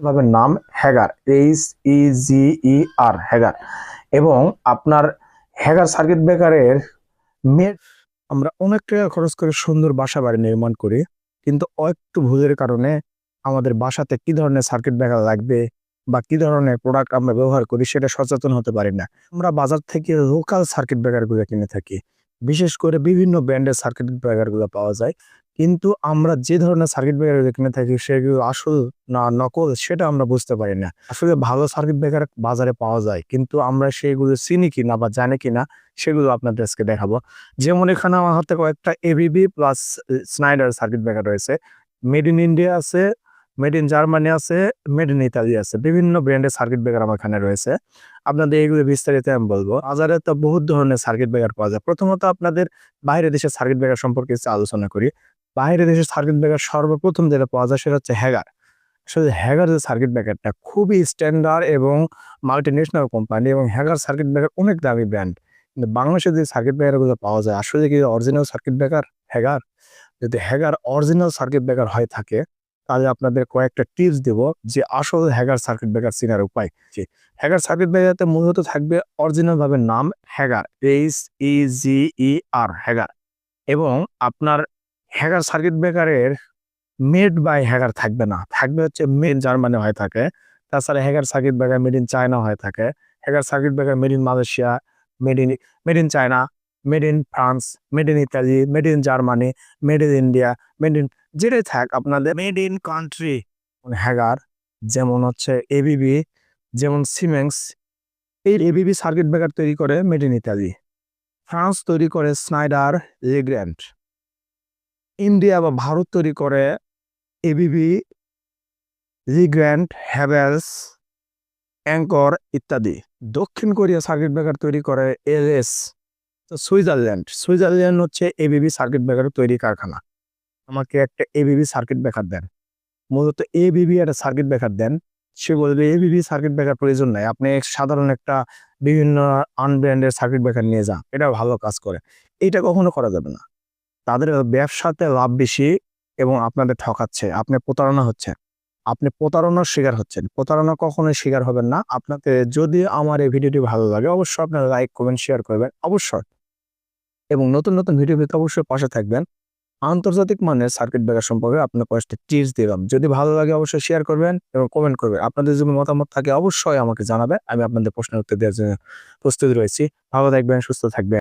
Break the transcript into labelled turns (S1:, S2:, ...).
S1: ভাবে নাম Hager H E G E R Hager এবং আপনার হ্যাগার সার্কিট ব্রেকারের মেট আমরা অনেক টাকা খরচ করে সুন্দর বাসা বাড়ি নির্মাণ করি, কিন্তু একটু ভুলের কারণে আমাদের বাসাতে কি ধরনের সার্কিট ব্রেকার লাগবে বা কি ধরনের প্রোডাক্ট আমরা ব্যবহার করি সেটা সচেতন হতে পারি না। আমরা বাজার থেকে লোকাল সার্কিট ব্রেকারগুলো কিনে থাকি। বিশেষ করে বিভিন্ন ব্র্যান্ডের সার্কিট ব্রেকারগুলো পাওয়া যায়। কিন্তু আমরা যে ধরনের সার্কিট ব্রেকার কিনে থাকি সেগুলো আসল না নকল, সেটা আমরা বুঝতে পারি না। আসলে ভালো সার্কিট ব্রেকার বাজারে পাওয়া যায়, কিন্তু আমরা সেগুলো চিনি কিনা বা জানি কিনা, সেগুলো আপনাদের আজকে দেখাবো। যেমন এখানে আমার হাতে কয়েকটা ABB plus Schneider circuit breaker রয়েছে। মেড ইন ইন্ডিয়া আছে মেড ইন জার্মানি আছে মেড ইন ইতালি আছে। বিভিন্ন ব্র্যান্ডের সার্কিট ব্রেকার আমার এখানে রয়েছে। আপনাদের এইগুলো বিস্তারিত আমি বলব। বাজারে তো বহুত ধরনের সার্কিট ব্রেকার পাওয়া যায়। প্রথমত আপনাদের বাইরের দেশের সার্কিট ব্রেকার সম্পর্কে আলোচনা করি। বাইরের দেশের সার্কিট ব্রেকার সর্বপ্রথম যেটা পাওয়া যায় সেটা হচ্ছে হ্যাগার আসলে হ্যাগার যে সার্কিট ব্রেকারটা খুবই স্ট্যান্ডার্ড এবং মাল্টি ন্যাশনাল কোম্পানি এবং হ্যাগার সার্কিট ব্রেকার অনেক দামি ব্র্যান্ড কিন্তু বাংলাদেশে যে সার্কিট ব্রেকারগুলো পাওয়া যায়, আসলে কি অরিজিনাল সার্কিট ব্রেকার হ্যাগার যদি হ্যাগার অরিজিনাল সার্কিট ব্রেকার হয়ে থাকে, তাহলে আপনাদের কয়েকটা টিপস দেব যে আসল হ্যাগার সার্কিট ব্রেকার চেনার উপায় যে হ্যাগার সার্কিট ব্রেকারতে মূলত থাকবে অরিজিনালভাবে নাম Hager H E G E R Hager এবং আপনার হ্যাগার সার্কিট ব্রেকারের মেড বাই হ্যাগার থাকবে না থাকবে হচ্ছে মেড জার্মানি হয়ে থাকে তাছাড়া Hager circuit breaker made in China হয়ে থাকে Hager circuit breaker made in Malaysia made in made in China made in France made in Italy made in Germany made in India made in যেটাই থাক আপনাদের made in country Hager যেমন হচ্ছে ABB যেমন siemens এই ABB circuit breaker তৈরি করে made in Italy France তৈরি করে স্নাইডার লেগ্র্যান্ড ইন্ডিয়া বা ভারত তৈরি করে এবিবি লিগ্র্যান্ড হ্যাভেলস অ্যাঙ্কর ইত্যাদি। দক্ষিণ কোরিয়া সার্কিট ব্রেকার তৈরি করে এলএস তো সুইজারল্যান্ড। সুইজারল্যান্ড হচ্ছে এবিবি সার্কিট ব্রেকার তৈরি কারখানা। আমাকে একটা এবিবি সার্কিট ব্রেকার দেন। মূলত এবিবি একটা সার্কিট ব্রেকার দেন। সে বলবে এবিবি সার্কিট ব্রেকার প্রয়োজন নাই। আপনি সাধারণ একটা বিভিন্ন আনব্র্যান্ডের সার্কিট ব্রেকার নিয়ে যান। এটা ভালো কাজ করে। এটা কখনো করা যাবে না। তাদের ব্যবসাতে লাভ বেশি এবং আপনাদের ঠকাচ্ছে, আপনি প্রতারণা হচ্ছে আপনি প্রতারণার শিকার হচ্ছেন। প্রতারণা কখনোই শিকার হবেন না। আপনাকে যদি আমার এই ভিডিওটি ভালো লাগে, অবশ্যই আপনারা লাইক, কমেন্ট, শেয়ার করবেন, অবশ্যই। এবং নতুন নতুন ভিডিও পেতে অবশ্যই পাশে থাকবেন। আন্তর্জাতিক মানের সার্কিট ব্রেকার সম্পর্কে আপনার কয়েকটা টিপস দিলাম যদি ভালো লাগে, অবশ্যই শেয়ার করবেন এবং কমেন্ট করবেন। আপনাদের যদি মতামত থাকে, অবশ্যই আমাকে জানাবেন। আমি আপনাদের প্রশ্নের উত্তর দেওয়ার জন্য প্রস্তুত রয়েছি। ভালো থাকবেন, সুস্থ থাকবেন।